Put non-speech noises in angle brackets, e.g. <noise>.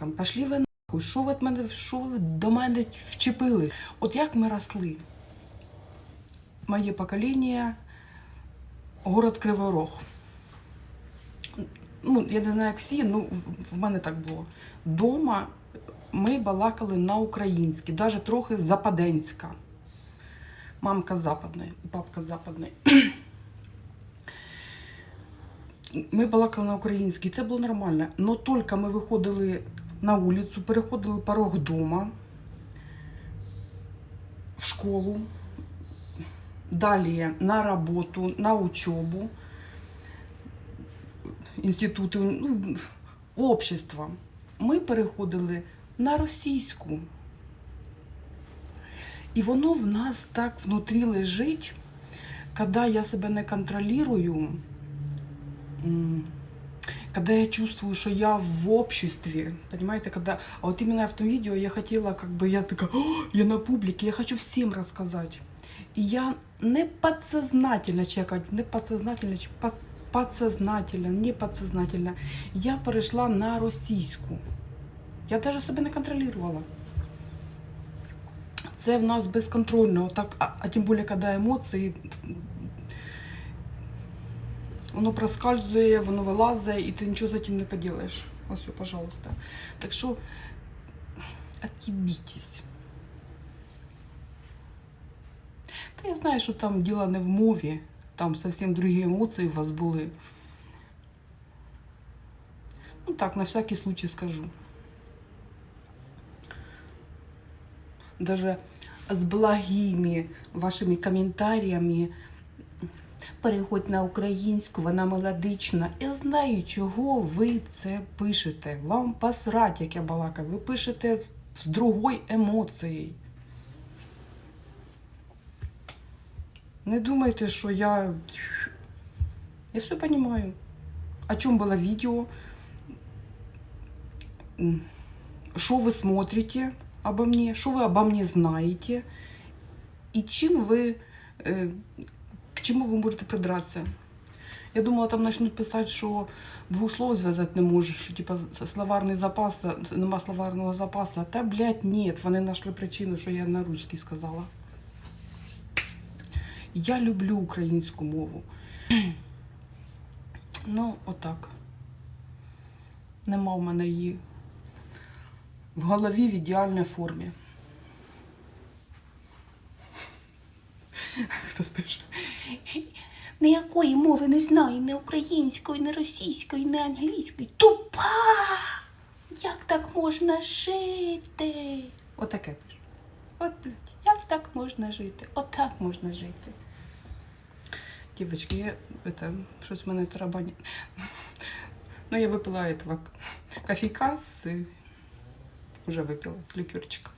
Там, Пошли ви нахуй, що ви, мене, що ви до мене вчепились? От як ми росли? Моє покоління, город Кривий Рог. Ну, я не знаю, як всі, ну в- мене так було. Дома ми балакали на українській, навіть трохи западенська. Мамка западної, і папка з западної. Ми балакали на українській, це було нормально. Но тільки ми виходили на вулицю, переходили порог дома, в школу, далі на роботу, на учебу, інститути, ну, общество. Ми переходили на російську. І воно в нас так внутрі лежить, коли я себе не контролюю, когда я чувствую, что я в обществе, понимаете, когда, а вот именно в том видео я хотела, как бы, я такая, я на публике, я хочу всем рассказать. И я не подсознательно чекаю, не подсознательно, под- подсознательно, не подсознательно, я перейшла на російську. Я навіть себе не контролювала. Це в нас безконтрольно, так, а, а тим більше, коли емоції Воно проскальзує, воно вилазить, і ти нічого з цим не поділаєш. Ось, пожалуйста. Так що отібітесь. Та я знаю, що там діло не в мові, там зовсім другі емоції у вас були. Ну так, на всякий случай скажу. Даже з благими вашими коментарями переходь на українську, вона мелодична. Я знаю, чого ви це пишете. Вам посрать, як я балакаю. Ви пишете з другою емоцією. Не думайте, що я. Я все розумію. О чому було відео? М, Що ви смотрите обо мне? Що ви обо мне знаєте? І чим ви. К чему ви можете придраться? Я думала, там почнуть писати, що двох слов зв'язати не можеш, що типа словарний запас, нема словарного запасу. Та, блядь, ні, вони знайшли причину, що я на русській сказала. Я люблю українську мову. <clears throat> Ну, отак. Нема в мене її в голові в ідеальній формі. <laughs> Хто спише? Ніякої мови не знаю, ні української, ні російської, ні англійської. Тупа! Як так можна жити? Отаке пише. От, блядь, як так можна жити? Отак можна жити. Девочки, я это, щось в мене тарабані. Ну, я випила этого кофейка з... Уже випила з лікерчика.